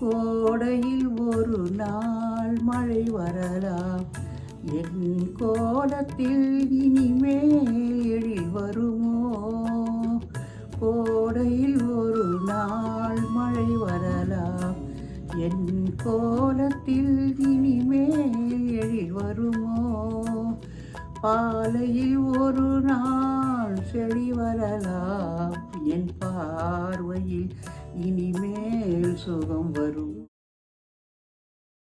கோடையில் ஒரு நாள் மழை வரலாம். என் கோலத்தில் இனிமேல் எழில் வருமோ? கோடையில் ஒரு நாள் மழை வரலாம். என் கோலத்தில் இனிமேல் எழில் வருமோ? பாலையில் ஒரு நாள் செழி வரலாம் என் பார்வையில் இனிமேல் சுகம் வரும்